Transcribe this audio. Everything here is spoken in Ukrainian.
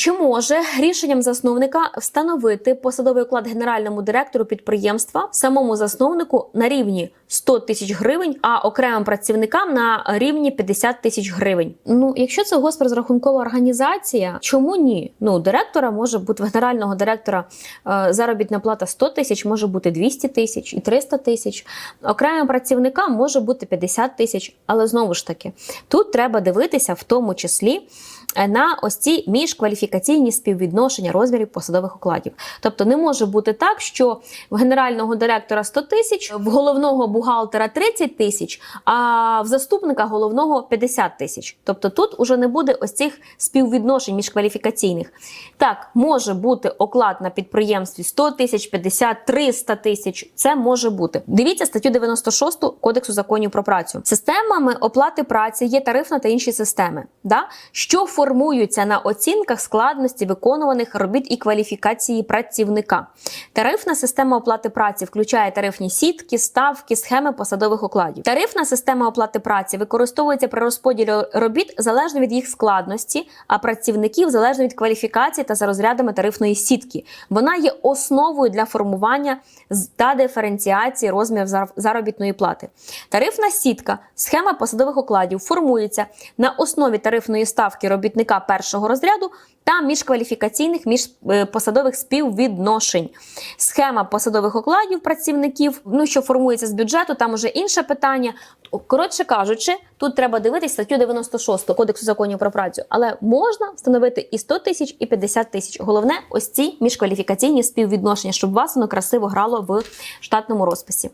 Чи може рішенням засновника встановити посадовий оклад генеральному директору підприємства самому засновнику на рівні 100 тисяч гривень, а окремим працівникам на рівні 50 тисяч гривень? Ну, якщо це госпрозрахункова організація, чому ні? Ну, директора може бути генерального директора е, заробітна плата 100 тисяч, може бути 200 тисяч і 300 тисяч. Окремим працівникам може бути 50 тисяч, але знову ж таки, тут треба дивитися в тому числі е, на ось ці міжкваліфікаційні співвідношення розмірів посадових окладів. Тобто не може бути так, що в генерального директора 100 тисяч, в головного бухгалтера 30 тисяч, а в заступника головного 50 тисяч. Тобто тут уже не буде ось цих співвідношень міжкваліфікаційних. Так, може бути оклад на підприємстві 100 тисяч, 50, 300 тисяч. Це може бути. Дивіться статтю 96 Кодексу законів про працю. Системами оплати праці є тарифна та інші системи, да? що формуються на оцінках складності виконуваних робіт і кваліфікації працівника. Тарифна система оплати праці включає тарифні сітки, ставки, схеми посадових окладів. Тарифна система оплати праці використовується при розподілі робіт залежно від їх складності, а працівників залежно від кваліфікації та за розрядами тарифної сітки. Вона є основою для формування та диференціації розмірів заробітної плати. Тарифна сітка, схема посадових окладів формується на основі тарифної ставки робітника першого розряду та міжкваліфікаційних міжпосадових співвідношень. Схема посадових окладів працівників, ну що формується з бюджету, там уже інше питання. Коротше кажучи, тут треба дивитись статтю 96 Кодексу законів про працю, але можна встановити і 100 тисяч, і 50 тисяч. Головне, ось ці міжкваліфікаційні співвідношення, щоб вас воно красиво грало в штатному розписі.